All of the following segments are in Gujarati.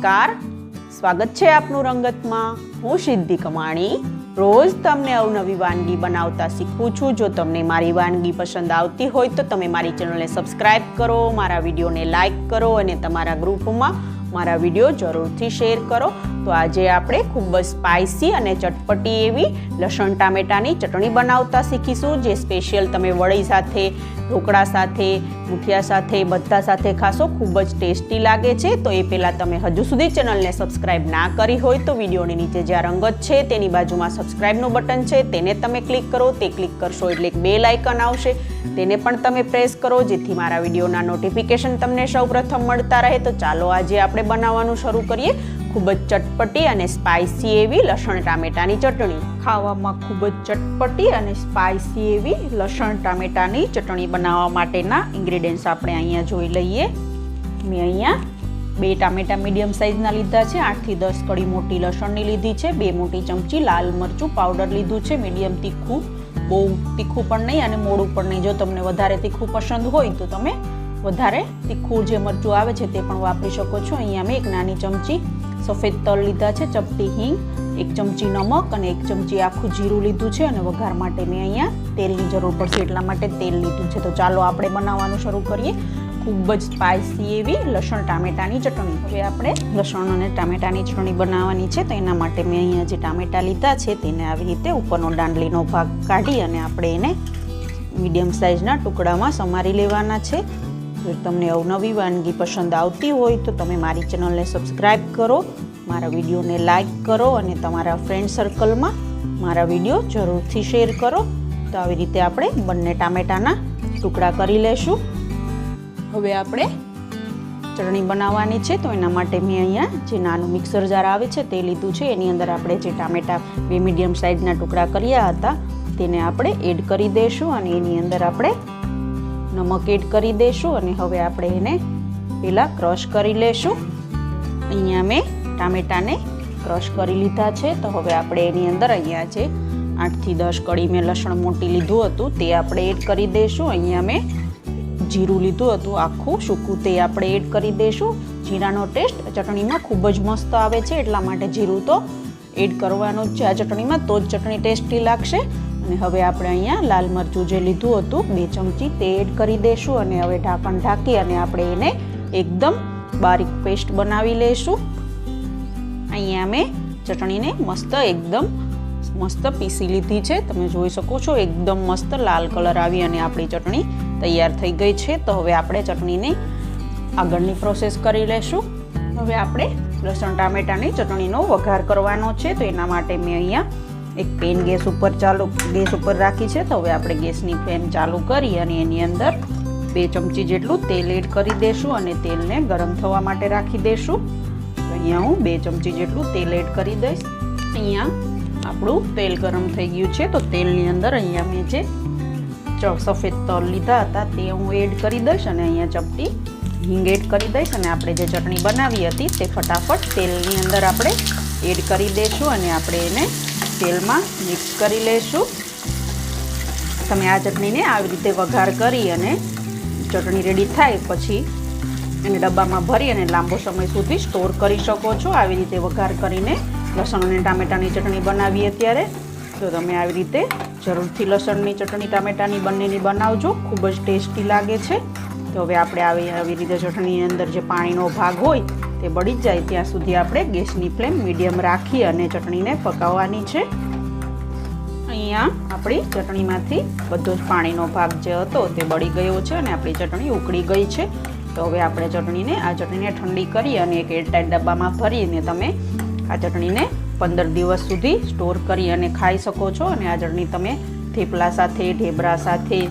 નમસ્કાર. સ્વાગત છે આપનું રંગતમાં. હું સિદ્ધિ કમાણી. રોજ તમને અવનવી વાનગી બનાવતા શીખું છું. જો તમને મારી વાનગી પસંદ આવતી હોય તો તમે મારી ચેનલને સબસ્ક્રાઇબ કરો, મારા વિડીયોને લાઇક કરો અને તમારા ગ્રુપમાં મારા વીડિયો જરૂરથી શેર કરો. તો આજે આપણે ખૂબ જ સ્પાઇસી અને ચટપટી એવી લસણ ટામેટાની ચટણી બનાવતા શીખીશું, જે સ્પેશિયલ તમે વડી સાથે ઢોકળા સાથે, મુઠિયા સાથે બધા સાથે ખાશો, ખૂબ જ ટેસ્ટી લાગે છે. તો એ પહેલાં તમે હજુ સુધી ચેનલને સબસ્ક્રાઇબ ના કરી હોય તો વિડીયોની નીચે જ્યાં રંગત છે, તેની બાજુમાં સબસ્ક્રાઇબનું બટન છે, તેને તમે ક્લિક કરો, તે ક્લિક કરશો એટલે એક બેલ આઇકન આવશે. તેને પણ તમે પ્રેસ કરો, જેથી મારા વિડીયોના નોટિફિકેશન તમને સૌપ્રથમ મળતા રહે. તો ચાલો આજે આપણે બનાવવાનું શરૂ કરીએ. ખૂબ જ ચટપટી અને સ્પાઇસી એવી લસણ ટામેટાની ચટણી. ખાવામાં ખૂબ જ ચટપટી અને સ્પાઇસી એવી લસણ ટામેટાની ચટણી બનાવવા માટેના ઇન્ગ્રેડિયન્ટ્સ આપણે અહીંયા જોઈ લઈએ. મેં અહીંયા બે ટામેટા મીડિયમ સાઇઝના લીધા છે, આઠથી દસ કડી મોટી લસણની લીધી છે, બે મોટી ચમચી લાલ મરચું પાવડર લીધું છે, મીડિયમ તીખું, બહુ તીખું પણ નહીં અને મોડું પણ નહીં. જો તમને વધારે તીખું પસંદ હોય તો તમે વધારે તીખું જે મરચું આવે છે તે પણ વાપરી શકો છો. અહીંયા મેં એક નાની ચમચી સફેદ તલ લીધા છે, ચપટી હિંગ, એક ચમચી નમક અને એક ચમચી આખું જીરું લીધું છે અને વઘાર માટે મેં અહીંયા તેલની જરૂર પડશે, એટલા માટે તેલ લીધું છે. તો ચાલો આપણે બનાવવાનું શરૂ કરીએ. ખૂબ જ સ્પાઇસી એવી લસણ ટામેટાની ચટણી. હવે આપણે લસણ અને ટામેટાની ચટણી બનાવવાની છે, તો એના માટે મેં અહીંયા જે ટામેટા લીધા છે, તેને આવી રીતે ઉપરનો દાંડલીનો ભાગ કાઢી અને આપણે એને મીડિયમ સાઇઝના ટુકડામાં સમારી લેવાના છે. જો તમને અવનવી વાનગી પસંદ આવતી હોય તો તમે મારી ચેનલને સબસ્ક્રાઈબ કરો, મારા વિડીયોને લાઈક કરો અને તમારા ફ્રેન્ડ સર્કલમાં મારા વીડિયો જરૂરથી શેર કરો. તો આવી રીતે આપણે બંને ટામેટાના ટુકડા કરી લેશું. હવે આપણે ચટણી બનાવવાની છે, તો એના માટે મેં અહીંયા જે નાનું મિક્સર જાર આવે છે તે લીધું છે. એની અંદર આપણે જે ટામેટા બે મીડિયમ સાઇઝના ટુકડા કર્યા હતા, તેને આપણે એડ કરી દઈશું અને એની અંદર આપણે નમક એડ કરી દઈશું અને હવે આપણે એને પહેલાં ક્રશ કરી લેશું. અહીંયા મેં ટામેટાને ક્રશ કરી લીધા છે. તો હવે આપણે એની અંદર અહીંયા જે આઠથી દસ કળી મેં લસણ મોટી લીધું હતું તે આપણે એડ કરી દઈશું અહીંયા મેં જીરું લીધું હતું આખું સૂકું તે આપણે એડ કરી દઈશું જીરાનો ટેસ્ટ ચટણીમાં ખૂબ જ મસ્ત આવે છે. એટલા માટે જીરું તો એડ કરવાનું જ છે. આ ચટણીમાં તો જ ચટણી ટેસ્ટી લાગશે. અને હવે આપણે અહીંયા લાલ મરચું જે લીધું હતું, બે ચમચી તે એડ કરી દઈશું અને હવે ઢાંકણ ઢાંકી અને આપણે એને એકદમ બારીક પેસ્ટ બનાવી લઈશું. અહીંયા મેં ચટણીને મસ્ત એકદમ મસ્ત પીસી લીધી છે. તમે જોઈ શકો છો એકદમ મસ્ત લાલ કલર આવી અને આપણી ચટણી તૈયાર થઈ ગઈ છે. તો હવે આપણે ચટણીને આગળની પ્રોસેસ કરી લેશું હવે આપણે લસણ, ટામેટાની ચટણીનો વઘાર કરવાનો છે. તો એના માટે મેં અહીંયા એક પેન ગેસ ઉપર ચાલુ, ગેસ ઉપર રાખી છે, તો હવે આપણે ગેસની ફ્લેમ ચાલુ કરી અને એની અંદર બે ચમચી જેટલું તેલ એડ કરી દઈશું અને તેલને ગરમ થવા માટે રાખી દઈશું તો અહીંયા હું બે ચમચી જેટલું તેલ એડ કરી દઈશ. અહીંયા આપણું તેલ ગરમ થઈ ગયું છે, તો તેલની અંદર અહીંયા મેં જે સફેદ તલ લીધા હતા, તે હું એડ કરી દઈશ અને અહીંયા ચપટી હિંગ એડ કરી દઈશ અને આપણે જે ચટણી બનાવી હતી, તે ફટાફટ તેલની અંદર આપણે એડ કરી દઈશું અને આપણે એને તેલમાં મિક્સ કરી લઈશું તમે આ ચટણીને આવી રીતે વઘાર કરી અને ચટણી રેડી થાય પછી એને ડબ્બામાં ભરી અને લાંબો સમય સુધી સ્ટોર કરી શકો છો. આવી રીતે વઘાર કરીને લસણ અને ટામેટાની ચટણી બનાવીએ ત્યારે. તો તમે આવી રીતે જરૂરથી લસણની ચટણી, ટામેટાની બંનેની બનાવજો. ખૂબ જ ટેસ્ટી લાગે છે. તો હવે આપણે આવી આવી રીતે ચટણીની અંદર જે પાણીનો ભાગ હોય તે બળી જાય ત્યાં સુધી આપણે ગેસની ફ્લેમ મીડિયમ રાખી અને ચટણીને પકાવવાની છે. અહીંયા આપણી ચટણીમાંથી બધો જ પાણીનો ભાગ જે હતો તે બળી ગયો છે અને આપણી ચટણી ઉકળી ગઈ છે. તો હવે આપણે ચટણીને, આ ચટણીને ઠંડી કરી અને એક એરટાઈટ ડબ્બામાં ભરીને તમે આ ચટણીને પંદર દિવસ સુધી સ્ટોર કરી અને ખાઈ શકો છો. અને આ ચટણી તમે થેપલા સાથે, ઢેબરા સાથે,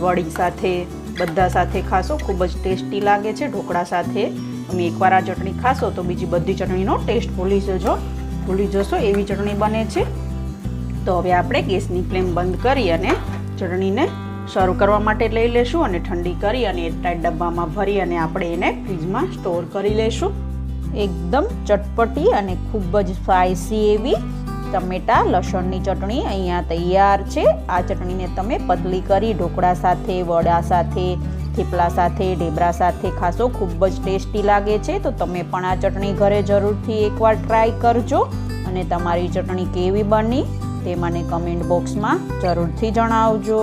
વડી સાથે, બધા સાથે ખાશો. ખૂબ જ ટેસ્ટી લાગે છે. ઢોકળા સાથે તમે એકવાર આ ચટણી ખાશો તો બીજી બધી ચટણીનો ટેસ્ટ ભૂલી જજો. ભૂલી જશો, એવી ચટણી બને છે. તો હવે આપણે ગેસની ફ્લેમ બંધ કરી અને ચટણીને સર્વ કરવા માટે લઈ લેશું અને ઠંડી કરી અને એરટાઈટ ડબ્બામાં ભરી અને આપણે એને ફ્રીજમાં સ્ટોર કરી લેશું. એકદમ ચટપટી અને ખૂબ જ સ્પાઇસી એવી ટમેટા લસણની ચટણી અહીંયા તૈયાર છે. આ ચટણીને તમે પતલી કરી ઢોકળા સાથે, વડા સાથે થેપલા સાથે, ઢેબરા સાથે ખાશો, ખૂબ જ ટેસ્ટી લાગે છે. તો તમે પણ આ ચટણી ઘરે જરૂરથી એકવાર ટ્રાય કરજો. અને તમારી ચટણી કેવી બની, તે મને કમેન્ટ બોક્સમાં જરૂરથી જણાવજો.